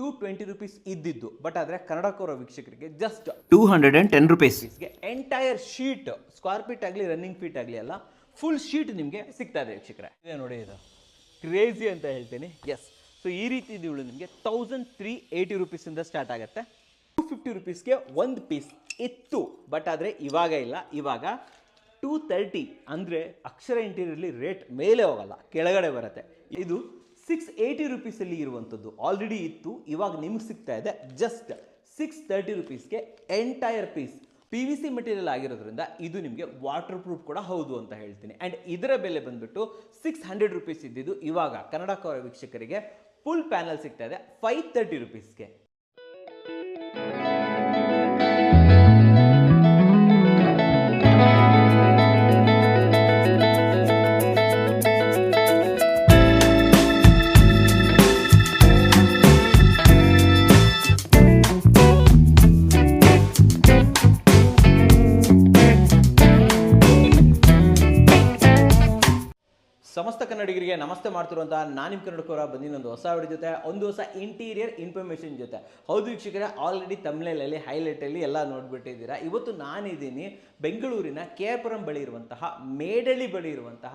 Two twenty rupees ಇದ್ದಿದ್ದು but ಆದರೆ ಕನ್ನಡ ಕೋರೋ ವೀಕ್ಷಕರಿಗೆ just two hundred and ten ರುಪೀಸ್ಗೆ entire sheet square feet ಆಗಲಿ ರನ್ನಿಂಗ್ ಫೀಟ್ ಆಗಲಿ ಅಲ್ಲ ಫುಲ್ ಶೀಟ್ ನಿಮಗೆ ಸಿಗ್ತಾ ಇದೆ ವೀಕ್ಷಕರೇ. ಇದೆ ನೋಡಿ ಇದು. ಕ್ರೇಜಿ ಅಂತ ಹೇಳ್ತೀನಿ. ಎಸ್ ಸೊ ಈ ರೀತಿ ಇದೀವಳು ನಿಮಗೆ ತೌಸಂಡ್ ತ್ರೀ ಏಯ್ಟಿ ರುಪೀಸಿಂದ ಸ್ಟಾರ್ಟ್ ಆಗುತ್ತೆ. ಟೂ ಫಿಫ್ಟಿ ರುಪೀಸ್ಗೆ ಒಂದು ಪೀಸ್ ಇತ್ತು ಬಟ್ ಆದರೆ ಇವಾಗ ಇಲ್ಲ. ಇವಾಗ ಟೂ ತರ್ಟಿ ಅಂದರೆ ಅಕ್ಷರ ಇಂಟೀರಿಯರ್ಲಿ ರೇಟ್ ಮೇಲೆ ಹೋಗಲ್ಲ ಕೆಳಗಡೆ ಬರುತ್ತೆ. ಇದು ಸಿಕ್ಸ್ ಏಯ್ಟಿ ರುಪೀಸಲ್ಲಿ ಇರುವಂಥದ್ದು ಆಲ್ರೆಡಿ ಇತ್ತು, ಇವಾಗ ನಿಮ್ಗೆ ಸಿಗ್ತಾ ಇದೆ. Just six thirty ರುಪೀಸ್ಗೆ entire piece P V C material ಆಗಿರೋದ್ರಿಂದ ಇದು ನಿಮಗೆ ವಾಟರ್ ಪ್ರೂಫ್ ಕೂಡ ಹೌದು ಅಂತ ಹೇಳ್ತೀನಿ. ಆ್ಯಂಡ್ ಇದರ ಬೆಲೆ ಬಂದುಬಿಟ್ಟು ಸಿಕ್ಸ್ ಹಂಡ್ರೆಡ್ ರುಪೀಸ್ ಇದ್ದಿದ್ದು ಇವಾಗ ಕನ್ನಡ ಕೌರ ವೀಕ್ಷಕರಿಗೆ ಫುಲ್ ಪ್ಯಾನಲ್ ಸಿಗ್ತಾ ಇದೆ ಫೈವ್ ತರ್ಟಿ ರುಪೀಸ್ಗೆ ಕನ್ನಡಿಗರಿಗೆ ನಮಸ್ತೆ ಮಾಡ್ತಿರುವಂತಹ ನಾನು ನಿಮ್ಮ ಬಂದಿನ ಒಂದು ಹೊಸ ವಿಡಿಯೋ ಜೊತೆ, ಒಂದು ಹೊಸ ಇಂಟೀರಿಯರ್ ಇನ್ಫಾರ್ಮೇಷನ್ ಜೊತೆ. ಹೌದು ವೀಕ್ಷಕರೇ ಆಲ್ರೆಡಿ ತಮಿಳಲ್ಲಿ ಹೈಲೈಟಲ್ಲಿ ಎಲ್ಲ ನೋಡ್ಬಿಟ್ಟಿದ್ದೀರಾ. ಇವತ್ತು ನಾನಿದ್ದೀನಿ ಬೆಂಗಳೂರಿನ ಕೆ ಆರ್ ಪುರಂ ಬಳಿ ಇರುವಂತಹ ಮೇಡಳಿ ಬಳಿ ಇರುವಂತಹ,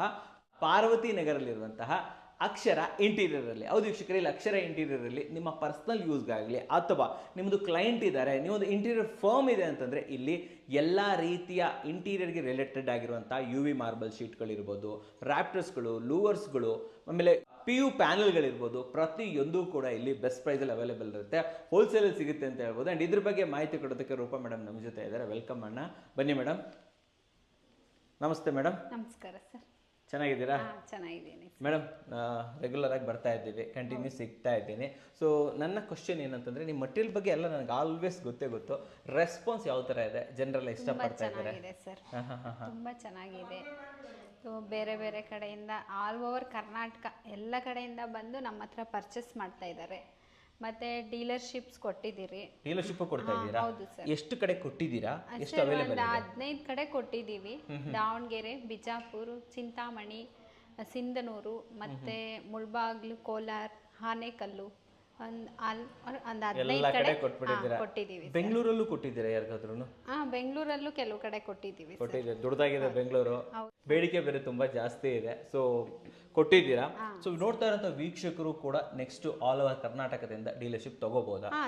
ಪಾರ್ವತಿ ನಗರಲ್ಲಿರುವಂತಹ ಅಕ್ಷರ ಇಂಟೀರಿಯರಲ್ಲಿ ಹೌದು ವೀಕ್ಷಕರೇ, ಇಲ್ಲಿ ಅಕ್ಷರ ಇಂಟೀರಿಯರಲ್ಲಿ ನಿಮ್ಮ ಪರ್ಸ್ನಲ್ ಯೂಸ್ಗಾಗಲಿ ಅಥವಾ ನಿಮ್ಮದು ಕ್ಲೈಂಟ್ ಇದ್ದಾರೆ ನಿಮ್ಮದು ಇಂಟೀರಿಯರ್ ಫರ್ಮ್ ಇದೆ ಅಂತಂದರೆ ಇಲ್ಲಿ ಎಲ್ಲ ರೀತಿಯ ಇಂಟೀರಿಯರ್ಗೆ ರಿಲೇಟೆಡ್ ಆಗಿರುವಂಥ ಯು ವಿ ಮಾರ್ಬಲ್ ಶೀಟ್ಗಳಿರ್ಬೋದು ರ್ಯಾಪ್ಟರ್ಸ್ಗಳು ಲೂವರ್ಸ್ಗಳು ಆಮೇಲೆ ಪಿ ಯು ಪ್ಯಾನಲ್ಗಳಿರ್ಬೋದು ಪ್ರತಿಯೊಂದು ಕೂಡ ಇಲ್ಲಿ ಬೆಸ್ಟ್ ಪ್ರೈಸಲ್ಲಿ ಅವೈಲೇಬಲ್ ಇರುತ್ತೆ. ಹೋಲ್ಸೇಲಲ್ಲಿ ಸಿಗುತ್ತೆ ಅಂತ ಹೇಳ್ಬೋದು. ಆ್ಯಂಡ್ ಇದ್ರ ಬಗ್ಗೆ ಮಾಹಿತಿ ಕೊಡೋದಕ್ಕೆ ರೂಪಾ ಮೇಡಮ್ ನಮ್ಮ ಜೊತೆ ಇದ್ದಾರೆ. ವೆಲ್ಕಮ್ ಅಣ್ಣ. ಬನ್ನಿ ಮೇಡಮ್ ನಮಸ್ತೆ ಮೇಡಮ್ ನಮಸ್ಕಾರ ಸರ್. ಚೆನ್ನಾಗಿದ್ದೀರಾ? ಚೆನ್ನಾಗಿದ್ದೀನಿ. ಮೇಡಮ್ ರೆಗ್ಯುಲರ್ ಆಗಿ ಬರ್ತಾ ಇದ್ದೀವಿ ಕಂಟಿನ್ಯೂ ಸಿಗ್ತಾ ಇದ್ದೀನಿ. ಸೊ ನನ್ನ ಕ್ವಶನ್ ಏನಂತಂದ್ರೆ ನಿಮ್ಮ ಮಟೀರಿಯಲ್ ಬಗ್ಗೆ ಎಲ್ಲ ನನಗೆ ಆಲ್ವೇಸ್ ಗೊತ್ತೇ ಗೊತ್ತು. ರೆಸ್ಪಾನ್ಸ್ ಯಾವ ಥರ ಇದೆ? ಜನರೆಲ್ಲ ತುಂಬ ಇಷ್ಟಪಡ್ತಾ ಇದ್ದಾರೆ? ಚೆನ್ನಾಗಿದೆ ಸರ್ ತುಂಬ ಚೆನ್ನಾಗಿದೆ. ಸೊ ಬೇರೆ ಬೇರೆ ಕಡೆಯಿಂದ ಆಲ್ ಓವರ್ ಕರ್ನಾಟಕ ಎಲ್ಲ ಕಡೆಯಿಂದ ಬಂದು ನಮ್ಮ ಹತ್ರ ಪರ್ಚೇಸ್ ಮಾಡ್ತಾ ಇದ್ದಾರೆ. ಮತ್ತೆ ಡೀಲರ್ಶಿಪ್ಸ್ ಕೊಟ್ಟಿದ್ದೀರಿ. ಡೀಲರ್ಶಿಪ್ ಕೊಡ್ತಾ ಇದ್ದೀರಾ? ಹೌದು ಸರ್. ಎಷ್ಟು ಕಡೆ ಕೊಟ್ಟಿದ್ದೀರಾ? ಎಷ್ಟು ಸರ್ ಅವೈಲೇಬಲ್ ಒಂದು ಹದಿನೈದು ಕಡೆ ಕೊಟ್ಟಿದ್ದೀವಿ. ದಾವಣಗೆರೆ ಬಿಜಾಪುರ ಚಿಂತಾಮಣಿ ಸಿಂಧನೂರು ಮತ್ತೆ ಮುಳ್ಬಾಗ್ಲು ಕೋಲಾರ ಆನೇಕಲ್ಲು ಒಂದ್ ಅಲ್ ಒಂದು ಎಲ್ಲ ಕಡೆ ಕಡೆ ಕೊಟ್ಬಿಟ್ಟಿದ್ದೀರಾ? ಹಾ, ಕೊಟ್ಟಿದ್ದೀವಿ ಬೆಂಗಳೂರಲ್ಲೂ ಕೊಟ್ಟಿದ್ದೀರಾ ಯಾರಿಗಾದ್ರೂ ಹಾ ಬೆಂಗಳೂರಲ್ಲೂ ಕೆಲವು ಕಡೆ ಕೊಟ್ಟಿದ್ದೀವಿ. ಕೊಟ್ಟಿದ್ದೀರಾ? ದುಡ್ದಾಗಿದೆ ಬೆಂಗಳೂರು. ಬೇಡಿಕೆ ಬೇರೆ ತುಂಬಾ ಜಾಸ್ತಿ ಇದೆ. ಸೊ ಕೊಟ್ಟಿದ್ದೀರಾ? ಸೊ ನೋಡ್ತಾ ಇರೋಂಥ ವೀಕ್ಷಕರು ಕೂಡ ನೆಕ್ಸ್ಟ್ ಆಲ್ ಓವರ್ ಕರ್ನಾಟಕದಿಂದ ಡೀಲರ್ಶಿಪ್ ತಗೋಬಹುದು ಹಾ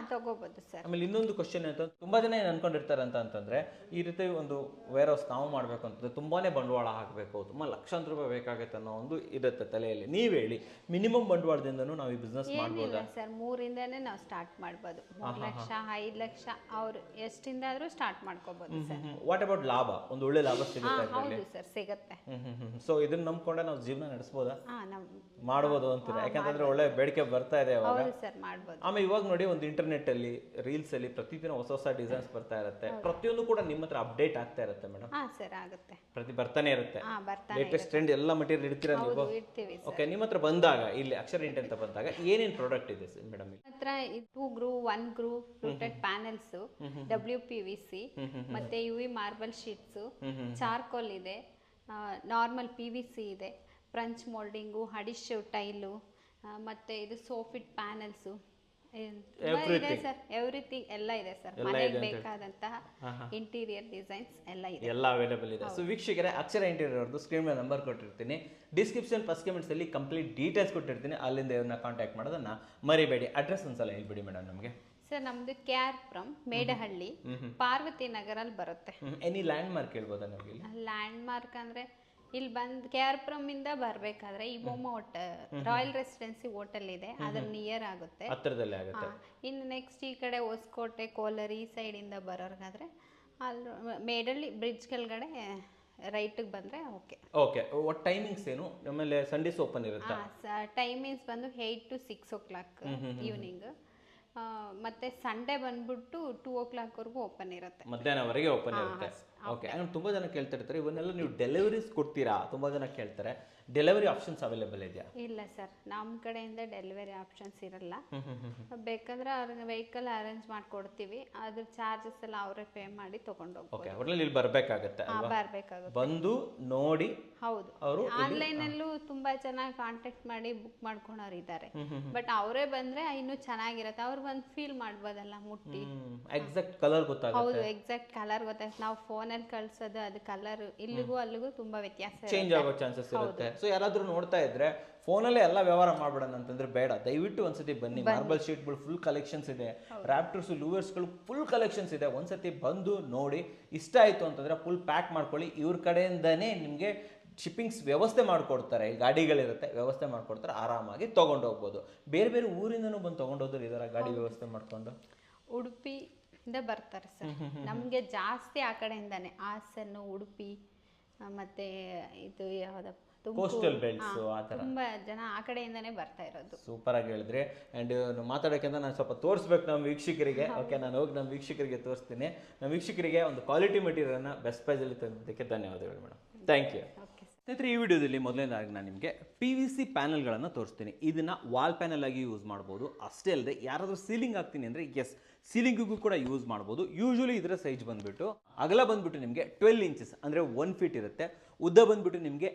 ಸರ್. ಆಮೇಲೆ ಇನ್ನೊಂದು ಕ್ವಶನ್ ಅಂತ ತುಂಬಾ ಜನ ಏನು ಅನ್ಕೊಂಡಿರ್ತಾರೆ ಅಂತ ಅಂತಂದ್ರೆ ಈ ರೀತಿ ಒಂದು ವೇರ್ ಹೌಸ್ ನಾವು ಮಾಡ್ಬೇಕು ಅಂತಂದ್ರೆ ತುಂಬಾನೇ ಬಂಡವಾಳ ಹಾಕಬೇಕು ತುಂಬಾ ಲಕ್ಷಾಂತರ ರೂಪಾಯಿ ಬೇಕಾಗುತ್ತೆ ಅನ್ನೋ ಒಂದು ಇರುತ್ತೆ ತಲೆಯಲ್ಲಿ. ನೀವ್ ಹೇಳಿ ಮಿನಿಮಮ್ ಬಂಡವಾಳದಿಂದನೂ ನಾವು ಈ ಬಿಸ್ನೆಸ್ ಮಾಡ್ಬೋದಾ? ಸರ್ ಮೂರಿಂದನೇ ನಾವು ಸ್ಟಾರ್ಟ್ ಮಾಡ್ಬೋದು. ಮೂರು ಲಕ್ಷ ಐದು ಲಕ್ಷ ಅವ್ರು ಎಷ್ಟಿಂದ ಆದ್ರೂ ಸ್ಟಾರ್ಟ್ ಮಾಡ್ಕೋಬಹುದು ಸರ್. ವಾಟ್ ಅಬೌಟ್ ಲಾಭ? ಒಂದು ಒಳ್ಳೆ ಲಾಭ ಸಿಗುತ್ತೆ ಹೌದು ಸರ್ ಸಿಗತ್ತೆ. ಸೊ ಇದನ್ನ ನಂಬ್ಕೊಂಡೆ ನಾವು ಜೀವನ ನಡೆಸ್ಬೋದಾ? ಹಾ ಮಾಡ್ಬೋದು ಅಂತೀರಾ? ಯಾಕಂತಂದ್ರೆ ಒಳ್ಳೆ ಬೇಡಿಕೆ ಬರ್ತಾ ಇದೆ ಅವಾಗ ಹೌದು ಸರ್ ಮಾಡ್ಬೋದು. ಆಮೇಲೆ ಇವಾಗ ನೋಡಿ ಒಂದು ಇಂಟರ್ನೆಟ್ ಅಲ್ಲಿ ರೀಲ್ಸ್ ಅಲ್ಲಿ ಪ್ರತಿದಿನ ಹೊಸ ಹೊಸ ಡಿಸೈನ್ಸ್ ಬರ್ತಾ ಇರುತ್ತೆ. ಪ್ರತಿಯೊಂದು ಕೂಡ ನಿಮ್ಮ ಹತ್ರ ಅಪ್ಡೇಟ್ ಆಗ್ತಾ ಇರುತ್ತೆ ಮೇಡಮ್ ಹಾ ಸರ್ ಆಗುತ್ತೆ. ಪ್ರತಿ ಬರ್ತಾನೆ ಇರುತ್ತೆ. ಹಾ ಬರ್ತಾನೆ ಲೇಟೆಸ್ಟ್ ಟ್ರೆಂಡ್ ಎಲ್ಲ ಮಟೀರಿಯಲ್ ಇಡ್ತೀರಾ ನೀವು? ಹೌದು ಇಡ್ತೀವಿ ಓಕೆ ನಿಮ್ಮ ಹತ್ರ ಬಂದಾಗ ಇಲ್ಲಿ ಅಕ್ಷರ ಇಂಟ್ ಅಂತ ಬಂದಾಗ ಏನೇನ್ ಪ್ರಾಡಕ್ಟ್ ಇದೆ ಮೇಡಮ್ ಹತ್ರ two groove one groove fluted panels W P V C ಮತ್ತೆ U V marble sheets charcoal ಇದೆ ನಾರ್ಮಲ್ ಪಿ ವಿ ಸಿ ಇದೆ. ಫ್ರಂಚ್ ಮೋಲ್ಡಿಂಗು ಹಡಿಶ್ ಟೈಲು ಮತ್ತೆ ಇದು ಸೋಫಿಟ್ ಪ್ಯಾನೆಲ್ಸು ಇದೆ ಸರ್ ಎವ್ರಿಥಿಂಗ್ ಎಲ್ಲ ಇದೆ ಸರ್ ಮನೆಗೆ ಬೇಕಾದಂತಹ ಇಂಟೀರಿಯರ್ ಡಿಸೈನ್ಸ್ ಎಲ್ಲ ಇದೆ. ಎಲ್ಲ ಅವೈಲೇಬಲ್ ಇದೆ. ಸೊ ವೀಕ್ಷಕರೇ ಅಕ್ಷರ ಇಂಟೀರಿಯರ್ ಅವ್ರದ್ದು ಸ್ಕ್ರೀನ್ ಮೇಲೆ ನಂಬರ್ ಕೊಟ್ಟಿರ್ತೀನಿ. ಡಿಸ್ಕ್ರಿಪ್ಷನ್ ಫಸ್ಟ್ ಕಮೆಂಟ್ಸ್ ಅಲ್ಲಿ ಕಂಪ್ಲೀಟ್ ಡೀಟೇಲ್ಸ್ ಕೊಟ್ಟಿರ್ತೀನಿ. ಅಲ್ಲಿಂದ ಇವ್ರನ್ನ ಕಾಂಟ್ಯಾಕ್ಟ್ ಮಾಡೋದನ್ನ ಮರಿಬೇಡಿ. ಅಡ್ರೆಸ್ ಒಂದ್ಸಲ ಹೇಳ್ಬಿಡಿ ಮೇಡಮ್ ನಮಗೆ. ಸರ್ ನಮ್ದು K R from Medahalli Parvathi ನಗರಲ್ಲಿ ಬರುತ್ತೆ. ಎನಿ ಲ್ಯಾಂಡ್ ಮಾರ್ಕ್ ಹೇಳ್ಬೋದಾ ನಮಗೆ ಲ್ಯಾಂಡ್ ಮಾರ್ಕ್ ಅಂದ್ರೆ ಇಲ್ಲಿ ಬಂದ್ ಕೆ ಆರ್ ಇಂದ ಬರ್ಬೇಕಾದ್ರೆ ಈ ಬೊಮ್ಮ ಹೋಟ ರಾಯಲ್ ರೆಸಿಡೆನ್ಸಿ ಹೋಟೆಲ್ ಇದೆ. ಅದ್ರ ನಿಯರ್ ಆಗುತ್ತೆ. ಹತ್ತಿರದಲ್ಲೇ ಆಗುತ್ತೆ. ಇನ್ನು ನೆಕ್ಸ್ಟ್ ಈ ಕಡೆ ಹೊಸಕೋಟೆ ಕೋಲಾರ ಈ ಸೈಡಿಂದ ಬರೋರ್ಗಾದ್ರೆ ಅಲ್ಲಿ ಮೇಡಳ್ಳಿ ಬ್ರಿಡ್ಜ್ ಕೆಳಗಡೆ ರೈಟಿಗೆ ಬಂದರೆ ಓಕೆ ಓಕೆ ಒಟ್ಟು ಟೈಮಿಂಗ್ಸ್ ಏನು? ಆಮೇಲೆ ಸಂಡೇಸ್ ಓಪನ್ ಇರುತ್ತೆ? ಟೈಮಿಂಗ್ಸ್ ಬಂದು eight to six o'clock evening ಮತ್ತೆ ಸಂಡೇ ಬಂದ್ಬಿಟ್ಟು ಟೂ ಓ ಕ್ಲಾಕ್ವರೆಗೂ ಓಪನ್ ಇರುತ್ತೆ. ಮಧ್ಯಾಹ್ನವರೆಗೆ ಓಪನ್ ಇರುತ್ತೆ. ಓಕೆ ತುಂಬಾ ಜನ ಕೇಳ್ತಾ ಇರ್ತಾರೆ ಇವನ್ನೆಲ್ಲ ನೀವು ಡೆಲಿವರೀಸ್ ಕೊಡ್ತೀರಾ? ತುಂಬಾ ಜನ ಕೇಳ್ತಾರೆ ಡೆಲಿವರಿ ಆಪ್ಷನ್ಸ್ ಅವೈಲೇಬಲ್ ಇದೆಯಾ? ಇಲ್ಲ ಸರ್ ನಮ್ಮ ಕಡೆಯಿಂದ ಡೆಲಿವರಿ ಆಪ್ಷನ್ಸ್ ಇರಲ್ಲ. ಬೇಕಂದ್ರೆ ಅವ್ರಿಗೆ ವೆಹಿಕಲ್ ಅರೇಂಜ್ ಮಾಡ್ಕೊಡ್ತೀವಿ ಅದ್ರ ಚಾರ್ಜಸ್ ಎಲ್ಲ ಅವರೇ ಪೇ ಮಾಡಿ ತಗೊಂಡು ಓಕೆ ಒಟ್ನಲ್ಲಿ ಇಲ್ಲಿ ಬರಬೇಕಾಗುತ್ತೆ ಬರಬೇಕಾಗುತ್ತೆ. ಬಂದು ನೋಡಿ ಹೌದು. ಅವರು ಆನ್ಲೈನ್ ಅಲ್ಲೂ ತುಂಬಾ ಚೆನ್ನಾಗಿ ಕಾಂಟ್ಯಾಕ್ಟ್ ಮಾಡಿ ಬುಕ್ ಮಾಡ್ಕೊಳೋರು ಇದ್ದಾರೆ. ಬಟ್ ಅವರೇ ಬಂದ್ರೆ ಇನ್ನೂ ಚೆನ್ನಾಗಿರುತ್ತೆ ಅವ್ರು ಒಂದು ಫೀಲ್ ಮಾಡ್ಬೋದಲ್ಲ ಮುಟ್ಟಿ. ಎಕ್ಸಾಕ್ಟ್ ಕಲರ್ ಗೊತ್ತಾಗುತ್ತೆ. ಹೌದು ಎಕ್ಸಾಕ್ಟ್ ಕಲರ್ ಗೊತ್ತಾಗುತ್ತೆ. ನಾವು ಫೋನಲ್ಲಿ ಕಳ್ಸೋದು ಅದು ಕಲರ್ ಇಲ್ಲಿಗೂ ಅಲ್ಲಿಗೂ ತುಂಬಾ ವ್ಯತ್ಯಾಸ ಚೇಂಜ್ ಆಗೋ ಚಾನ್ಸಸ್ ಇರುತ್ತೆ. ಸೊ ಯಾರಾದ್ರೂ ನೋಡ್ತಾ ಇದ್ರೆ ಫೋನಲ್ಲೇ ಎಲ್ಲ ವ್ಯವಹಾರ ಮಾಡ್ಬಿಡೋಣ ಅಂತಂದ್ರೆ ಬೇಡ. ದಯವಿಟ್ಟು ಒಂದ್ಸತಿ ಬನ್ನಿ. ಮಾರ್ಬಲ್ ಶೀಟ್ಗಳು ಫುಲ್ ಕಲೆಕ್ಷನ್ಸ್ ಇದೆ. ರ್ಯಾಪ್ಟರ್ಸ್ ಲೂವರ್ಸ್ಗಳು ಫುಲ್ ಕಲೆಕ್ಷನ್ಸ್ ಇದೆ. ಒಂದ್ಸತಿ ಬಂದು ನೋಡಿ. ಇಷ್ಟ ಆಯ್ತು ಅಂತಂದ್ರೆ ಫುಲ್ ಪ್ಯಾಕ್ ಮಾಡ್ಕೊಳ್ಳಿ. ಇವ್ರ ಕಡೆಯಿಂದನೇ ನಿಮಗೆ ಶಿಪ್ಪಿಂಗ್ಸ್ ವ್ಯವಸ್ಥೆ ಮಾಡಿಕೊಡ್ತಾರೆ. ಗಾಡಿಗಳಿರುತ್ತೆ ವ್ಯವಸ್ಥೆ ಮಾಡ್ಕೊಡ್ತಾರೆ. ಆರಾಮಾಗಿ ತೊಗೊಂಡು ಹೋಗ್ಬೋದು ಬೇರೆ ಬೇರೆ ಊರಿಂದನೂ ಬಂದು ತೊಗೊಂಡೋದ್ರು ಇದರ ಗಾಡಿ ವ್ಯವಸ್ಥೆ ಮಾಡ್ಕೊಂಡು? ಉಡುಪಿಯಿಂದ ಬರ್ತಾರೆ ಸರ್. ನಮಗೆ ಜಾಸ್ತಿ ಆ ಕಡೆಯಿಂದಾನೆ ಹಾಸನ್ನು ಉಡುಪಿ ಮತ್ತೆ ಇದು ಯಾವ್ದಪ್ಪ ಕೋಸ್ಟಲ್ ಬೆಲ್ಟ್ಸ್ ಆ ಥರ. ತುಂಬಾ ಜನ ಆ ಕಡೆಯಿಂದಾನೇ ಬರ್ತಾ ಇರೋದು. ಸೂಪರ್ ಆಗಿ ಹೇಳಿದ್ರಿ. ಆ್ಯಂಡ್ ಮಾತಾಡೋಕ್ಕಿಂತ ನಾನು ಸ್ವಲ್ಪ ತೋರಿಸ್ಬೇಕು ನಮ್ಮ ವೀಕ್ಷಕರಿಗೆ. ಓಕೆ ನಾನು ಹೋಗಿ ನಮ್ಮ ವೀಕ್ಷಕರಿಗೆ ತೋರಿಸ್ತೀನಿ. ನಮ್ಮ ವೀಕ್ಷಕರಿಗೆ ಒಂದು ಕ್ವಾಲಿಟಿ ಮೆಟೀರಿಯಲ್ನ ಬೆಸ್ಟ್ ಪ್ರೈಸಲ್ಲಿ ತಂದಿದ್ದಕ್ಕೆ ಧನ್ಯವಾದಗಳು ಮೇಡಮ್ ಥ್ಯಾಂಕ್ ಯು ಸ್ನೇಹಿತರೆ, ಈ ವಿಡಿಯೋದಲ್ಲಿ ಮೊದಲನೇದಾಗಿ ನಾನು ನಿಮಗೆ ಪಿ ವಿ ಸಿ ಪ್ಯಾನಲ್ಗಳನ್ನು ತೋರಿಸ್ತೀನಿ. ಇದನ್ನು ವಾಲ್ ಪ್ಯಾನಲ್ ಆಗಿ ಯೂಸ್ ಮಾಡ್ಬೋದು. ಅಷ್ಟೇ ಅಲ್ಲದೆ ಯಾರಾದರೂ ಸೀಲಿಂಗ್ ಹಾಕ್ತೀನಿ ಅಂದರೆ ಎಸ್ ಸೀಲಿಂಗಿಗೂ ಕೂಡ ಯೂಸ್ ಮಾಡ್ಬೋದು. ಯೂಶಲಿ ಇದರ ಸೈಜ್ ಬಂದುಬಿಟ್ಟು, ಅಗಲ ಬಂದುಬಿಟ್ಟು ನಿಮಗೆ ಟ್ವೆಲ್ ಇಂಚಸ್ ಅಂದರೆ ಒನ್ ಫೀಟ್ ಇರುತ್ತೆ. ಉದ್ದ ಬಂದುಬಿಟ್ಟು ನಿಮಗೆ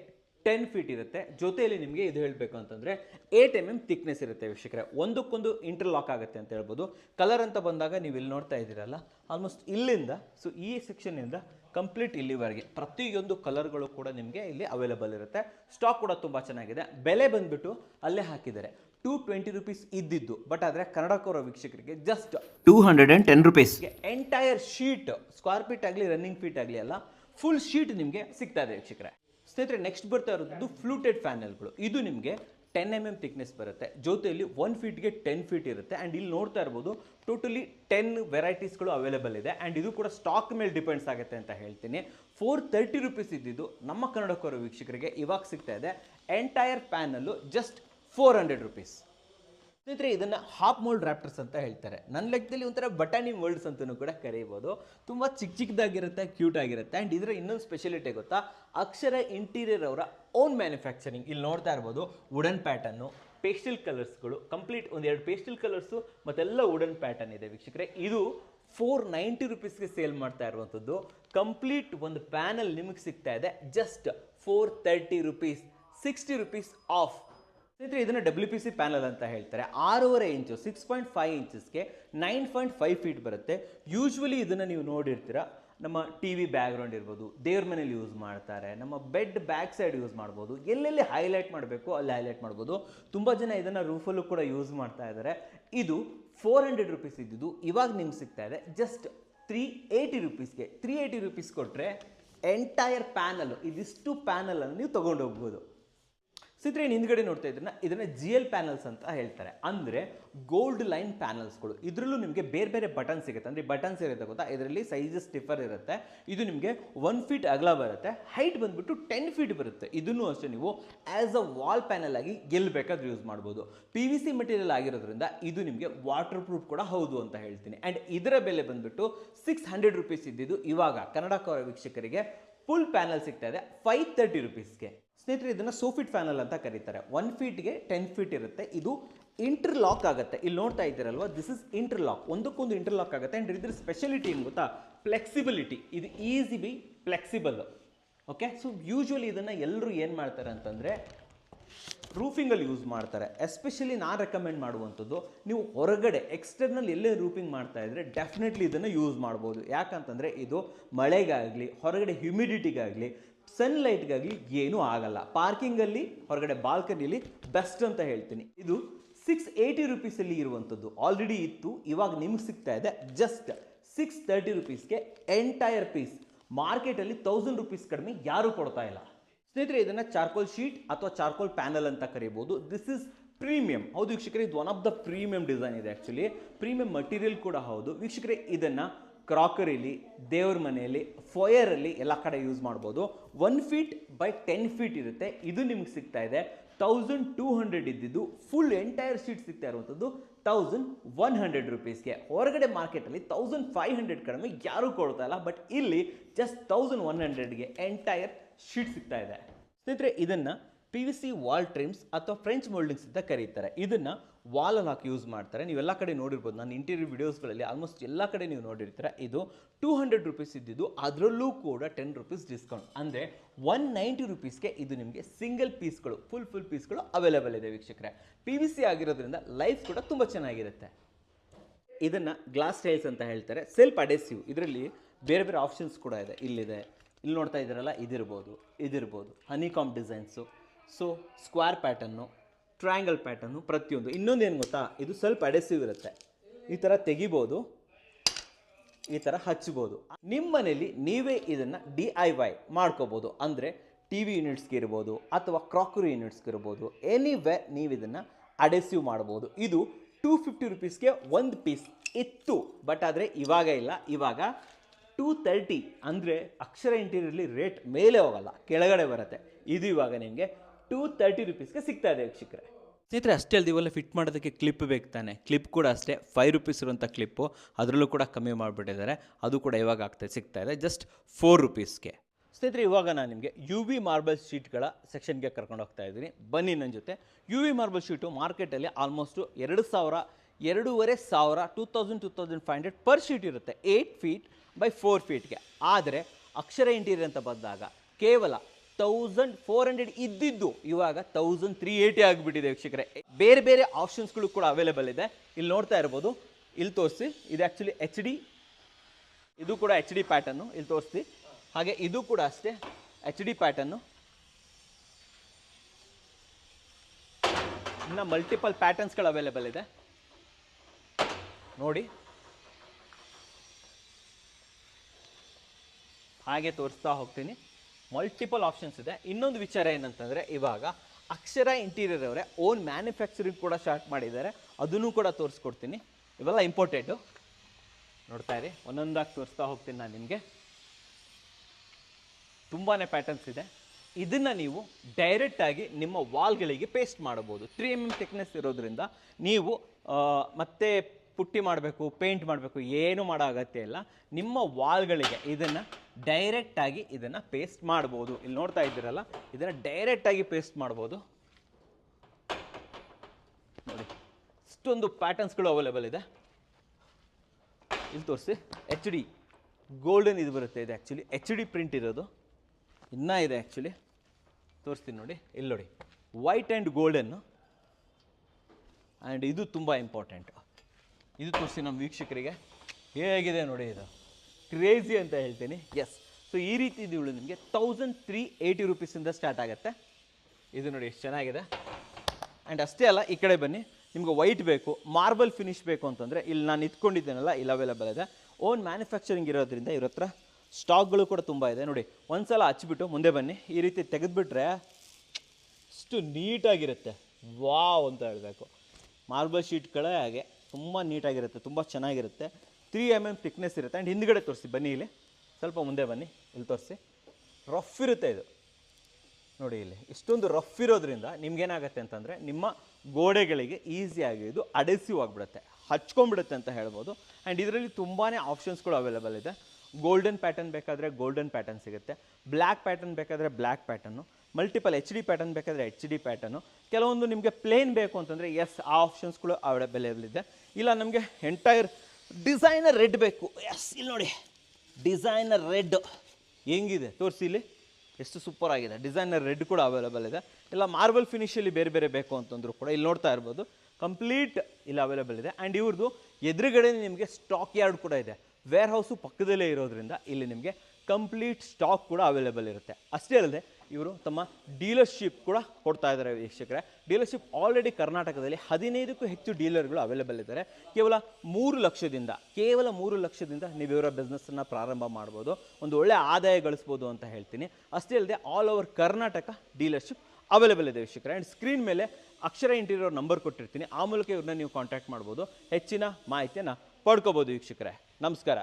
ಟೆನ್ ಫೀಟ್ ಇರುತ್ತೆ. ಜೊತೆಯಲ್ಲಿ ನಿಮಗೆ ಇದು ಹೇಳಬೇಕು ಅಂತಂದರೆ ಏಟ್ ಎಂ ಎಂ ತಿಕ್ನೆಸ್ ಇರುತ್ತೆ ವೀಕ್ಷಕರೇ. ಒಂದಕ್ಕೊಂದು ಇಂಟರ್ಲಾಕ್ ಆಗುತ್ತೆ ಅಂತ ಹೇಳ್ಬೋದು. ಕಲರ್ ಅಂತ ಬಂದಾಗ ನೀವು ಇಲ್ಲಿ ನೋಡ್ತಾ ಇದ್ದೀರಲ್ಲ ಆಲ್ಮೋಸ್ಟ್ ಇಲ್ಲಿಂದ ಸೊ ಈ ಸೆಕ್ಷನಿಂದ ಕಂಪ್ಲೀಟ್ ಇಲ್ಲಿವರೆಗೆ ಪ್ರತಿಯೊಂದು ಕಲರ್ಗಳು ಕೂಡ ನಿಮಗೆ ಇಲ್ಲಿ ಅವೈಲೇಬಲ್ ಇರುತ್ತೆ. ಸ್ಟಾಕ್ ಕೂಡ ತುಂಬ ಚೆನ್ನಾಗಿದೆ. ಬೆಲೆ ಬಂದುಬಿಟ್ಟು ಅಲ್ಲೇ ಹಾಕಿದ್ದಾರೆ. ಟೂ ಟ್ವೆಂಟಿ ರುಪೀಸ್ ಇದ್ದಿದ್ದು ಬಟ್ ಆದರೆ ಕನ್ನಡಕವರ ವೀಕ್ಷಕರಿಗೆ just two hundred and ten ರುಪೀಸ್ಗೆ entire sheet square feet ಆಗಲಿ ರನ್ನಿಂಗ್ ಫೀಟ್ ಆಗಲಿ ಅಲ್ಲ ಫುಲ್ ಶೀಟ್ ನಿಮಗೆ ಸಿಗ್ತಾ ಇದೆ ವೀಕ್ಷಕರೇ. ಸ್ನೇಹಿತರೆ ನೆಕ್ಸ್ಟ್ ಬರ್ತಾ ಇರೋದು ಫ್ಲೂಟೆಡ್ ಫ್ಯಾನಲ್ಗಳು ಇದು ನಿಮಗೆ ಟೆನ್ ಎಂ ಎಂ ಥಿಕ್ನೆಸ್ ಬರುತ್ತೆ. ಜೊತೆಯಲ್ಲಿ ಒನ್ ಫೀಟ್ಗೆ ಟೆನ್ ಫೀಟ್ ಇರುತ್ತೆ. ಆ್ಯಂಡ್ ಇಲ್ಲಿ ನೋಡ್ತಾ ಇರ್ಬೋದು ಟೋಟಲಿ ಟೆನ್ ವೆರೈಟೀಸ್ಗಳು ಅವೈಲೇಬಲ್ ಇದೆ. ಆ್ಯಂಡ್ ಇದು ಕೂಡ ಸ್ಟಾಕ್ ಮೇಲೆ ಡಿಪೆಂಡ್ಸ್ ಆಗುತ್ತೆ ಅಂತ ಹೇಳ್ತೀನಿ. ಫೋರ್ ತರ್ಟಿ ರುಪೀಸ್ ಇದ್ದಿದ್ದು ನಮ್ಮ ಕನ್ನಡಕ್ಕೋರ ವೀಕ್ಷಕರಿಗೆ ಇವಾಗ ಸಿಗ್ತಾ ಇದೆ. Entire panel just four hundred rupees ಸ್ನೇಹಿತರೆ, ಇದನ್ನು ಹಾಪ್ ಮೋಲ್ಡ್ ರ್ಯಾಪ್ಟರ್ಸ್ ಅಂತ ಹೇಳ್ತಾರೆ. ನನ್ನ ಲೆಕ್ಕದಲ್ಲಿ ಒಂಥರ ಬಟಾಣಿ ಮೋಲ್ಡ್ಸ್ ಅಂತಲೂ ಕೂಡ ಕರೀಬೋದು. ತುಂಬ ಚಿಕ್ಕ ಚಿಕ್ಕದಾಗಿರುತ್ತೆ ಕ್ಯೂಟ್ ಆಗಿರುತ್ತೆ. ಆ್ಯಂಡ್ ಇದರ ಇನ್ನೊಂದು ಸ್ಪೆಷಾಲಿಟಿ ಗೊತ್ತಾ? ಅಕ್ಷರ ಇಂಟೀರಿಯರ್ ಅವರ ಓನ್ ಮ್ಯಾನುಫ್ಯಾಕ್ಚರಿಂಗ್ ಇಲ್ಲಿ ನೋಡ್ತಾ ಇರ್ಬೋದು ವುಡನ್ ಪ್ಯಾಟರ್ನು ಪೇಸ್ಟಲ್ ಕಲರ್ಸ್ಗಳು ಕಂಪ್ಲೀಟ್ ಒಂದೆರಡು ಪೇಸ್ಟಲ್ ಕಲರ್ಸು ಮತ್ತೆಲ್ಲ ವುಡನ್ ಪ್ಯಾಟರ್ನ್ ಇದೆ ವೀಕ್ಷಕರೇ. ಇದು ಫೋರ್ ನೈಂಟಿ ರುಪೀಸ್ಗೆ ಸೇಲ್ ಮಾಡ್ತಾ ಇರುವಂಥದ್ದು. ಕಂಪ್ಲೀಟ್ ಒಂದು ಪ್ಯಾನಲ್ ನಿಮಗೆ ಸಿಗ್ತಾ ಇದೆ. Just four thirty rupees sixty rupees off ಸ್ನೇಹಿತರೆ, ಇದನ್ನು ಡಬ್ಲ್ಯೂ ಪಿ ಸಿ ಪ್ಯಾನಲ್ ಅಂತ ಹೇಳ್ತಾರೆ. ಆರೂವರೆ ಇಂಚು ಸಿಕ್ಸ್ ಪಾಯಿಂಟ್ ಫೈವ್ ಇಂಚಸ್ಗೆ ನೈನ್ ಪಾಯಿಂಟ್ ಫೈವ್ ಫೀಟ್ ಬರುತ್ತೆ. ಯೂಶ್ವಲಿ ಇದನ್ನು ನೀವು ನೋಡಿರ್ತೀರ. ನಮ್ಮ ಟಿ ವಿ ಬ್ಯಾಕ್ಗ್ರೌಂಡ್ ಇರ್ಬೋದು, ದೇವ್ರ ಮನೇಲಿ ಯೂಸ್ ಮಾಡ್ತಾರೆ. ನಮ್ಮ ಬೆಡ್ ಬ್ಯಾಕ್ ಸೈಡ್ ಯೂಸ್ ಮಾಡ್ಬೋದು. ಎಲ್ಲೆಲ್ಲಿ ಹೈಲೈಟ್ ಮಾಡಬೇಕು ಅಲ್ಲಿ ಹೈಲೈಟ್ ಮಾಡ್ಬೋದು. ತುಂಬ ಜನ ಇದನ್ನು ರೂಫಲ್ಲೂ ಕೂಡ ಯೂಸ್ ಮಾಡ್ತಾ ಇದ್ದಾರೆ. ಇದು ಫೋರ್ ಹಂಡ್ರೆಡ್ ರುಪೀಸ್ ಇದ್ದಿದ್ದು. ಇವಾಗ ನಿಮ್ಗೆ ಸಿಗ್ತಾ ಇದೆ. ಜಸ್ಟ್ ತ್ರೀ ಏಯ್ಟಿ ರುಪೀಸ್ಗೆ ತ್ರೀ ಏಯ್ಟಿ ರುಪೀಸ್ ಕೊಟ್ಟರೆ ಎಂಟೈರ್ ಪ್ಯಾನಲ್ ಇದಿಷ್ಟು ಪ್ಯಾನಲನ್ನು ನೀವು ತೊಗೊಂಡು ಹೋಗ್ಬೋದು. ಸಿದ್ರೆ ಹಿಂದ್ಗಡೆ ನೋಡ್ತಾ ಇದ್ರನ್ನ ಇದನ್ನ ಜಿ ಎಲ್ ಪ್ಯಾನಲ್ಸ್ ಅಂತ ಹೇಳ್ತಾರೆ. ಅಂದರೆ ಗೋಲ್ಡ್ ಲೈನ್ ಪ್ಯಾನಲ್ಸ್ಗಳು ಇದರಲ್ಲೂ ನಿಮಗೆ ಬೇರೆ ಬೇರೆ ಬಟನ್ ಸಿಗುತ್ತೆ. ಅಂದರೆ ಬಟನ್ಸ್ ಇರುತ್ತೆ ಗೊತ್ತಾ? ಇದರಲ್ಲಿ ಸೈಜಸ್ ಡಿಫರ್ ಇರುತ್ತೆ. ಇದು ನಿಮಗೆ ಒನ್ ಫೀಟ್ ಅಗಲ ಬರುತ್ತೆ. ಹೈಟ್ ಬಂದ್ಬಿಟ್ಟು ಟೆನ್ ಫೀಟ್ ಬರುತ್ತೆ. ಇದನ್ನು ಅಷ್ಟೇ ನೀವು ಆ್ಯಸ್ ಅ ವಾಲ್ ಪ್ಯಾನಲ್ ಆಗಿ ಗೆಲ್ಲಬೇಕಾದ್ರೆ ಯೂಸ್ ಮಾಡ್ಬೋದು. ಪಿ ವಿ ಸಿ ಮೆಟೀರಿಯಲ್ ಆಗಿರೋದ್ರಿಂದ ಇದು ನಿಮಗೆ ವಾಟರ್ ಪ್ರೂಫ್ ಕೂಡ ಹೌದು ಅಂತ ಹೇಳ್ತೀನಿ. ಆ್ಯಂಡ್ ಇದರ ಬೆಲೆ ಬಂದ್ಬಿಟ್ಟು ಸಿಕ್ಸ್ ಹಂಡ್ರೆಡ್ ರುಪೀಸ್ ಇದ್ದಿದ್ದು ಇವಾಗ ಕನ್ನಡಕವರ ವೀಕ್ಷಕರಿಗೆ ಫುಲ್ ಪ್ಯಾನಲ್ ಸಿಗ್ತಾ ಇದೆ ಫೈವ್ ತರ್ಟಿ ರುಪೀಸ್ಗೆ ಸ್ನೇಹಿತರೆ, ಇದನ್ನು ಸೋಫಿಟ್ ಫ್ಯಾನಲ್ ಅಂತ ಕರೀತಾರೆ. ಒನ್ ಫೀಟ್ಗೆ ಟೆನ್ ಫೀಟ್ ಇರುತ್ತೆ. ಇದು ಇಂಟರ್ಲಾಕ್ ಆಗುತ್ತೆ. ಇಲ್ಲಿ ನೋಡ್ತಾ ಇದ್ದೀರಲ್ವಾ? ದಿಸ್ ಇಸ್ ಇಂಟರ್ಲಾಕ್ ಒಂದಕ್ಕೊಂದು ಇಂಟರ್ಲಾಕ್ ಆಗುತ್ತೆ. ಆ್ಯಂಡ್ ಇದ್ರ ಸ್ಪೆಷಾಲಿಟಿ ಏನು ಗೊತ್ತಾ? ಫ್ಲೆಕ್ಸಿಬಿಲಿಟಿ ಇದು easy be flexible okay so usually ಇದನ್ನು ಎಲ್ಲರೂ ಏನು ಮಾಡ್ತಾರೆ ಅಂತಂದರೆ ರೂಫಿಂಗಲ್ಲಿ ಯೂಸ್ ಮಾಡ್ತಾರೆ. ಎಸ್ಪೆಷಲಿ ನಾನು ರೆಕಮೆಂಡ್ ಮಾಡುವಂಥದ್ದು, ನೀವು ಹೊರಗಡೆ ಎಕ್ಸ್ಟರ್ನಲ್ ಎಲ್ಲೇ ರೂಫಿಂಗ್ ಮಾಡ್ತಾ ಇದ್ರೆ ಡೆಫಿನೆಟ್ಲಿ ಇದನ್ನು ಯೂಸ್ ಮಾಡ್ಬೋದು. ಯಾಕಂತಂದರೆ, ಇದು ಮಳೆಗಾಗಲಿ, ಹೊರಗಡೆ ಹ್ಯುಮಿಡಿಟಿಗಾಗಲಿ ಸನ್ಲೈಟ್ಗಾಗಲಿ ಏನೂ ಆಗಲ್ಲ. ಪಾರ್ಕಿಂಗಲ್ಲಿ, ಹೊರಗಡೆ ಬಾಲ್ಕನಿಲಿ ಬೆಸ್ಟ್ ಅಂತ ಹೇಳ್ತೀನಿ. ಇದು ಸಿಕ್ಸ್ ಏಯ್ಟಿ ರುಪೀಸಲ್ಲಿ ಇರುವಂಥದ್ದು. ಆಲ್ರೆಡಿ ಇತ್ತು, ಇವಾಗ ನಿಮ್ಗೆ ಸಿಗ್ತಾ ಇದೆ. ಜಸ್ಟ್ ಸಿಕ್ಸ್ ತರ್ಟಿ ರುಪೀಸ್ಗೆ ಎಂಟೈರ್ ಪೀಸ್ ಮಾರ್ಕೆಟಲ್ಲಿ ತೌಸಂಡ್ ರುಪೀಸ್ ಕಡಿಮೆ ಯಾರೂ ಕೊಡ್ತಾ ಇಲ್ಲ. ಸ್ನೇಹಿತರೆ, ಇದನ್ನು ಚಾರ್ಕೋಲ್ ಶೀಟ್ ಅಥವಾ ಚಾರ್ಕೋಲ್ ಪ್ಯಾನಲ್ ಅಂತ ಕರಿಬೋದು. ದಿಸ್ ಇಸ್ ಪ್ರೀಮಿಯಂ ಹೌದು, ವೀಕ್ಷಕರೇ, ಇದು one of the premium design ಇದೆ ಆ್ಯಕ್ಚುಲಿ ಪ್ರೀಮಿಯಂ ಮಟೀರಿಯಲ್ ಕೂಡ ಹೌದು. ವೀಕ್ಷಕರೇ, ಇದನ್ನು ಕ್ರಾಕರಿಲಿ, ದೇವ್ರ ಮನೆಯಲ್ಲಿ, ಫೋಯರಲ್ಲಿ ಎಲ್ಲ ಕಡೆ ಯೂಸ್ ಮಾಡ್ಬೋದು. One feet by ten feet ಇರುತ್ತೆ. ಇದು ನಿಮ್ಗೆ ಸಿಗ್ತಾ ಇದೆ. ತೌಸಂಡ್ ಟೂ ಹಂಡ್ರೆಡ್ ಇದ್ದಿದ್ದು ಫುಲ್ ಎಂಟೈರ್ ಶೀಟ್ ಸಿಗ್ತಾ ಇರುವಂಥದ್ದು ತೌಸಂಡ್ ಒನ್ ಹಂಡ್ರೆಡ್ ರುಪೀಸ್ಗೆ ಹೊರಗಡೆ ಮಾರ್ಕೆಟಲ್ಲಿ ತೌಸಂಡ್ ಫೈವ್ ಹಂಡ್ರೆಡ್ ಕಡಿಮೆ ಯಾರೂ ಕೊಡ್ತಾ ಇಲ್ಲ. ಬಟ್ ಇಲ್ಲಿ ಜಸ್ಟ್ ತೌಸಂಡ್ ಒನ್ ಹಂಡ್ರೆಡ್ಗೆ ಎಂಟೈರ್ ಶೀಟ್ ಸಿಗ್ತಾ ಇದೆ. ಸ್ನೇಹಿತರೆ, ಇದನ್ನು P V C wall trims ಅಥವಾ ಫ್ರೆಂಚ್ ಮೋಲ್ಡಿಂಗ್ಸ್ ಅಂತ ಕರೀತಾರೆ. ಇದನ್ನ ವಾಲಲ್ಲಿ ಹಾಕಿ ಯೂಸ್ ಮಾಡ್ತಾರೆ. ನೀವೆಲ್ಲ ಕಡೆ ನೋಡಿರ್ಬೋದು, ನಾನು ಇಂಟೀರಿಯರ್ ವೀಡಿಯೋಸ್ಗಳಲ್ಲಿ ಆಲ್ಮೋಸ್ಟ್ ಎಲ್ಲ ಕಡೆ ನೀವು ನೋಡಿರ್ತೀರ, ಇದು ಟೂ ಹಂಡ್ರೆಡ್ ರುಪೀಸ್ ಇದ್ದಿದ್ದು, ಅದರಲ್ಲೂ ಕೂಡ ಟೆನ್ ರುಪೀಸ್ ಡಿಸ್ಕೌಂಟ್ ಅಂದರೆ ಒನ್ ನೈಂಟಿ ರುಪೀಸ್ಗೆ ಇದು ನಿಮಗೆ ಸಿಂಗಲ್ ಪೀಸ್ಗಳು ಫುಲ್ ಫುಲ್ ಪೀಸ್ಗಳು ಅವೈಲೇಬಲ್ ಇದೆ ವೀಕ್ಷಕರೇ. ಪಿ ವಿ ಸಿ ಆಗಿರೋದ್ರಿಂದ ಲೈಫ್ ಕೂಡ ತುಂಬ ಚೆನ್ನಾಗಿರುತ್ತೆ. ಇದನ್ನು ಗ್ಲಾಸ್ ಟೈಲ್ಸ್ ಅಂತ ಹೇಳ್ತಾರೆ ಸೆಲ್ಫ್ ಅಡೆಸಿವ್ ಇದರಲ್ಲಿ ಬೇರೆ ಬೇರೆ ಆಪ್ಷನ್ಸ್ ಕೂಡ ಇದೆ. ಇಲ್ಲಿದೆ, ಇಲ್ಲಿ ನೋಡ್ತಾ ಇದ್ದೀರಲ್ಲ, ಇದಿರ್ಬೋದು ಇದಿರ್ಬೋದು honeycomb designs so square pattern triangle pattern ಪ್ರತಿಯೊಂದು. ಇನ್ನೊಂದು ಏನು ಗೊತ್ತಾ? ಇದು ಸ್ವಲ್ಪ ಅಡೆಸಿವ್ ಇರುತ್ತೆ. ಈ ಥರ ತೆಗಿಬೋದು. ಈ ಥರ ಹಚ್ಬೋದು. ನಿಮ್ಮ ಮನೇಲಿ ನೀವೇ ಇದನ್ನು ಡಿ ಐ ವೈ ಮಾಡ್ಕೋಬೋದು. ಅಂದರೆ ಟಿ ವಿ ಯೂನಿಟ್ಸ್ಗೆ ಇರ್ಬೋದು, ಅಥವಾ ಕ್ರಾಕರಿ ಯೂನಿಟ್ಸ್ಗೆ ಇರ್ಬೋದು. ಎನಿವೇ ನೀವು ಇದನ್ನು ಅಡೆಸಿವ್ ಮಾಡ್ಬೋದು. ಇದು ಟೂ ಫಿಫ್ಟಿ ರುಪೀಸ್ಗೆ ಒಂದು ಪೀಸ್ ಇತ್ತು. ಬಟ್ ಆದರೆ ಇವಾಗ ಇಲ್ಲ. ಇವಾಗ ಟೂ ತರ್ಟಿ ಅಂದರೆ ಅಕ್ಷರ ಇಂಟೀರಿಯರ್ಲಿ ರೇಟ್ ಮೇಲೆ ಹೋಗಲ್ಲ. ಕೆಳಗಡೆ ಬರುತ್ತೆ. ಇದು ಇವಾಗ ನಿಮಗೆ ಟೂ ತರ್ಟಿ ರುಪೀಸ್ಗೆ ಸಿಗ್ತಾ ಇದೆ ವೀಕ್ಷಕರೇ. ಸ್ನೇಹಿತರೆ, ಅಷ್ಟೇ ಅಲ್ಲದೆ ಇವೆಲ್ಲ ಫಿಟ್ ಮಾಡೋದಕ್ಕೆ ಕ್ಲಿಪ್ ಬೇಕು ತಾನೆ. ಕ್ಲಿಪ್ ಕೂಡ ಅಷ್ಟೇ ಫೈವ್ ರುಪೀಸ್ ಇರುವಂಥ ಕ್ಲಿಪ್ಪು ಅದರಲ್ಲೂ ಕೂಡ ಕಮ್ಮಿ ಮಾಡಿಬಿಟ್ಟಿದ್ದಾರೆ. ಅದು ಕೂಡ ಇವಾಗ ಆಗ್ತಾ, ಸಿಗ್ತಾ ಇದೆ. ಜಸ್ಟ್ ಫೋರ್ ರುಪೀಸ್ಗೆ ಸ್ನೇಹಿತರೆ, ಇವಾಗ ನಾನು ನಿಮಗೆ ಯು ವಿ ಮಾರ್ಬಲ್ ಶೀಟ್ಗಳ ಸೆಕ್ಷನ್ಗೆ ಕರ್ಕೊಂಡು ಹೋಗ್ತಾ ಇದ್ದೀನಿ. ಬನ್ನಿ ನನ್ನ ಜೊತೆ. ಯು ವಿ ಮಾರ್ಬಲ್ ಶೀಟು ಮಾರ್ಕೆಟಲ್ಲಿ ಆಲ್ಮೋಸ್ಟು ಎರಡು ಸಾವಿರ, ಎರಡೂವರೆ ಸಾವಿರ two thousand two thousand five hundred per sheet ಇರುತ್ತೆ. ಏಯ್ಟ್ ಫೀಟ್ ಬೈ ಫೋರ್ ಫೀಟ್ಗೆ ಆದರೆ, ಅಕ್ಷರ ಇಂಟೀರಿಯರ್ ಅಂತ ಬಂದಾಗ ಕೇವಲ ತೌಸಂಡ್ ಫೋರ್ ಹಂಡ್ರೆಡ್ ಇದ್ದಿದ್ದು. ಇವಾಗ ತೌಸಂಡ್ ತ್ರೀ ಏಯ್ಟಿ ಆಗಿಬಿಟ್ಟಿದೆ ವೀಕ್ಷಕರೇ. ಬೇರೆ ಬೇರೆ ಆಪ್ಷನ್ಸ್ಗಳು ಕೂಡ ಅವೈಲೇಬಲ್ ಇದೆ. ಇಲ್ಲಿ ನೋಡ್ತಾ ಇರ್ಬೋದು. ಇಲ್ಲಿ ತೋರಿಸಿ, ಇದು ಆ್ಯಕ್ಚುಲಿ ಎಚ್ ಡಿ ಇದು ಕೂಡ ಎಚ್ ಡಿ ಪ್ಯಾಟರ್ನು ಇಲ್ಲಿ ತೋರಿಸ್ತಿ ಹಾಗೆ ಇದು ಕೂಡ ಅಷ್ಟೇ ಎಚ್ ಡಿ ಪ್ಯಾಟರ್ನು ಇನ್ನು ಮಲ್ಟಿಪಲ್ ಪ್ಯಾಟರ್ನ್ಸ್ಗಳು ಅವೈಲೇಬಲ್ ಇದೆ. ನೋಡಿ. ಹಾಗೆ ತೋರಿಸ್ತಾ ಹೋಗ್ತೀನಿ. ಮಲ್ಟಿಪಲ್ ಆಪ್ಷನ್ಸ್ ಇದೆ. ಇನ್ನೊಂದು ವಿಚಾರ ಏನಂತಂದರೆ, ಇವಾಗ ಅಕ್ಷರ ಇಂಟೀರಿಯರ್ ಅವರೇ ಓನ್ ಮ್ಯಾನುಫ್ಯಾಕ್ಚರಿಂಗ್ ಕೂಡ ಸ್ಟಾರ್ಟ್ ಮಾಡಿದ್ದಾರೆ. ಅದನ್ನು ಕೂಡ ತೋರಿಸ್ಕೊಡ್ತೀನಿ. ಇವೆಲ್ಲ ಇಂಪೋರ್ಟೆಡು ನೋಡ್ತಾ ಇರಿ, ಒಂದೊಂದಾಗಿ ತೋರಿಸ್ತಾ ಹೋಗ್ತೀನಿ ನಾನು ನಿಮಗೆ. ತುಂಬಾ ಪ್ಯಾಟರ್ನ್ಸ್ ಇದೆ. ಇದನ್ನು ನೀವು ಡೈರೆಕ್ಟಾಗಿ ನಿಮ್ಮ ವಾಲ್ಗಳಿಗೆ ಪೇಸ್ಟ್ ಮಾಡಬಹುದು. ತ್ರೀ ಎಂ ಎಂ ಥಿಕ್ನೆಸ್ ಇರೋದ್ರಿಂದ ನೀವು ಮತ್ತೆ ಪುಟ್ಟಿ ಮಾಡಬೇಕು ಪೇಂಟ್ ಮಾಡಬೇಕು, ಏನು ಮಾಡೋ ಅಗತ್ಯ ಇಲ್ಲ. ನಿಮ್ಮ ವಾಲ್ಗಳಿಗೆ ಇದನ್ನು ಡೈರೆಕ್ಟಾಗಿ ಇದನ್ನು ಪೇಸ್ಟ್ ಮಾಡ್ಬೋದು. ಇಲ್ಲಿ ನೋಡ್ತಾ ಇದ್ದೀರಲ್ಲ, ಇದನ್ನು ಡೈರೆಕ್ಟಾಗಿ ಪೇಸ್ಟ್ ಮಾಡ್ಬೋದು. ನೋಡಿ, ಇಷ್ಟೊಂದು ಪ್ಯಾಟರ್ನ್ಸ್ಗಳು ಅವೈಲೇಬಲ್ ಇದೆ. ಇಲ್ಲಿ ತೋರಿಸಿ ಎಚ್ ಡಿ ಗೋಲ್ಡನ್ ಇದು ಬರುತ್ತೆ, ಇದೆ ಆ್ಯಕ್ಚುಲಿ ಎಚ್ ಡಿ ಪ್ರಿಂಟ್ ಇರೋದು. ಇನ್ನೂ ಇದೆ ಆ್ಯಕ್ಚುಲಿ ತೋರಿಸ್ತೀನಿ ನೋಡಿ, ಇಲ್ಲಿ ನೋಡಿ ವೈಟ್ ಆ್ಯಂಡ್ ಗೋಲ್ಡನ್ನು ಆ್ಯಂಡ್ ಇದು ತುಂಬ ಇಂಪಾರ್ಟೆಂಟ್ ಇದು ತೋರಿಸಿ ನಮ್ಮ ವೀಕ್ಷಕರಿಗೆ. ಹೇಗಿದೆ ನೋಡಿ ಇದು? ಕ್ರೇಜಿ ಅಂತ ಹೇಳ್ತೀನಿ. ಎಸ್ ಸೊ ಈ ರೀತಿ ಇದು ನಿಮಗೆ ತೌಸಂಡ್ ತ್ರೀ ಏಯ್ಟಿ ರುಪೀಸಿಂದ ಸ್ಟಾರ್ಟ್ ಆಗುತ್ತೆ. ಇದು ನೋಡಿ ಎಷ್ಟು ಚೆನ್ನಾಗಿದೆ. ಆ್ಯಂಡ್ ಅಷ್ಟೇ ಅಲ್ಲ, ಈ ಕಡೆ ಬನ್ನಿ. ನಿಮ್ಗೆ ವೈಟ್ ಬೇಕು ಮಾರ್ಬಲ್ ಫಿನಿಶ್ ಬೇಕು ಅಂತಂದರೆ ಇಲ್ಲಿ ನಾನು ಇಟ್ಕೊಂಡಿದ್ದೇನಲ್ಲ ಇಲ್ಲಿ ಅವೈಲೇಬಲ್ ಇದೆ. ಓನ್ ಮ್ಯಾನುಫ್ಯಾಕ್ಚರಿಂಗ್ ಇರೋದ್ರಿಂದ ಇವ್ರ ಹತ್ರ ಸ್ಟಾಕ್ಗಳು ಕೂಡ ತುಂಬ ಇದೆ. ನೋಡಿ, ಒಂದ್ಸಲ ಹಚ್ಚಿಬಿಟ್ಟು ಮುಂದೆ ಬನ್ನಿ. ಈ ರೀತಿ ತೆಗೆದುಬಿಟ್ರೆ ಅಷ್ಟು ನೀಟಾಗಿರುತ್ತೆ. ವಾವ್ ಅಂತ ಹೇಳಬೇಕು. ಮಾರ್ಬಲ್ ಶೀಟ್ಗಳೇ ಹಾಗೆ ತುಂಬ ನೀಟಾಗಿರುತ್ತೆ, ತುಂಬ ಚೆನ್ನಾಗಿರುತ್ತೆ. ತ್ರೀ ಎಂ ಎಂ ಥಿಕ್ನೆಸ್ ಇರುತ್ತೆ. ಆ್ಯಂಡ್ ಹಿಂದ್ಗಡೆ ತೋರಿಸಿ, ಬನ್ನಿ ಇಲ್ಲಿ. ಸ್ವಲ್ಪ ಮುಂದೆ ಬನ್ನಿ. ಇಲ್ಲಿ ತೋರಿಸಿ. ರಫ್ ಇರುತ್ತೆ ಇದು. ನೋಡಿ ಇಲ್ಲಿ. ಇಷ್ಟೊಂದು ರಫ್ ಇರೋದ್ರಿಂದ ನಿಮ್ಗೇನಾಗುತ್ತೆ ಅಂತಂದರೆ, ನಿಮ್ಮ ಗೋಡೆಗಳಿಗೆ ಈಸಿಯಾಗಿ ಇದು ಅಡೆಸಿವ್ ಆಗಿಬಿಡುತ್ತೆ. ಹಚ್ಕೊಂಡ್ಬಿಡುತ್ತೆ ಅಂತ ಹೇಳ್ಬೋದು. ಆ್ಯಂಡ್ ಇದರಲ್ಲಿ ತುಂಬಾ ಆಪ್ಷನ್ಸ್ಗಳು ಅವೈಲೇಬಲ್ ಇದೆ. ಗೋಲ್ಡನ್ ಪ್ಯಾಟರ್ನ್ ಬೇಕಾದರೆ ಗೋಲ್ಡನ್ ಪ್ಯಾಟರ್ನ್ ಸಿಗುತ್ತೆ. ಬ್ಲ್ಯಾಕ್ ಪ್ಯಾಟರ್ನ್ ಬೇಕಾದರೆ black pattern multiple H D pattern ಬೇಕಾದರೆ ಎಚ್ ಡಿ ಪ್ಯಾಟರ್ನು ಕೆಲವೊಂದು ನಿಮಗೆ ಪ್ಲೇನ್ ಬೇಕು ಅಂತಂದರೆ ಎಸ್ ಆ ಆಪ್ಷನ್ಸ್ಗಳು ಅವೈಲೇಬಲ್ ಇದೆ. ಇಲ್ಲ, ನಮಗೆ ಎಂಟೈರ್ ಡಿಸೈನರ್ ರೆಡ್ ಬೇಕು. ಎಸ್ ಇಲ್ಲಿ ನೋಡಿ. Designer red. ಹೆಂಗಿದೆ? ತೋರಿಸಿ ಇಲ್ಲಿ. ಎಷ್ಟು ಸೂಪರ್ ಆಗಿದೆ. ಡಿಸೈನರ್ ರೆಡ್ ಕೂಡ ಅವೈಲೇಬಲ್ ಇದೆ. ಇಲ್ಲ ಮಾರ್ಬಲ್ ಫಿನಿಷಲ್ಲಿ ಬೇರೆ ಬೇರೆ ಬೇಕು ಅಂತಂದ್ರು ಕೂಡ ಇಲ್ಲಿ ನೋಡ್ತಾ ಇರ್ಬೋದು. ಕಂಪ್ಲೀಟ್ ಇಲ್ಲಿ ಅವೈಲೇಬಲ್ ಇದೆ. ಆ್ಯಂಡ್ ಇವ್ರದ್ದು ಎದುರುಗಡೆ ನಿಮಗೆ ಸ್ಟಾಕ್ ಯಾರ್ಡ್ ಕೂಡ ಇದೆ. ವೇರ್ ಹೌಸು ಪಕ್ಕದಲ್ಲೇ ಇರೋದ್ರಿಂದ ಇಲ್ಲಿ ನಿಮಗೆ ಕಂಪ್ಲೀಟ್ ಸ್ಟಾಕ್ ಕೂಡ ಅವೈಲೇಬಲ್ ಇರುತ್ತೆ. ಅಷ್ಟೇ ಅಲ್ಲದೆ, ಇವರು ತಮ್ಮ ಡೀಲರ್ಶಿಪ್ ಕೂಡ ಕೊಡ್ತಾ ಇದ್ದಾರೆ ವೀಕ್ಷಕರೇ. ಡೀಲರ್ಶಿಪ್ ಆಲ್ರೆಡಿ ಕರ್ನಾಟಕದಲ್ಲಿ ಹದಿನೈದಕ್ಕೂ ಹೆಚ್ಚು ಡೀಲರ್ಗಳು ಅವೈಲೇಬಲ್ ಇದ್ದಾರೆ. ಕೇವಲ ಮೂರು ಲಕ್ಷದಿಂದ, ಕೇವಲ ಮೂರು ಲಕ್ಷದಿಂದ ನೀವು ಇವರ ಬಿಸ್ನೆಸ್ಸನ್ನು ಪ್ರಾರಂಭ ಮಾಡ್ಬೋದು. ಒಂದು ಒಳ್ಳೆ ಆದಾಯ ಗಳಿಸ್ಬೋದು ಅಂತ ಹೇಳ್ತೀನಿ. ಅಷ್ಟೇ ಅಲ್ಲದೆ all over Karnataka dealership available ಇದೆ ವೀಕ್ಷಕರೇ. ಆ್ಯಂಡ್ ಸ್ಕ್ರೀನ್ ಮೇಲೆ ಅಕ್ಷರ ಇಂಟೀರಿಯರ್ ನಂಬರ್ ಕೊಟ್ಟಿರ್ತೀನಿ. ಆ ಮೂಲಕ ಇವ್ರನ್ನ ನೀವು ಕಾಂಟ್ಯಾಕ್ಟ್ ಮಾಡ್ಬೋದು. ಹೆಚ್ಚಿನ ಮಾಹಿತಿಯನ್ನು ಪಡ್ಕೋಬೋದು ವೀಕ್ಷಕರೇ. ನಮಸ್ಕಾರ.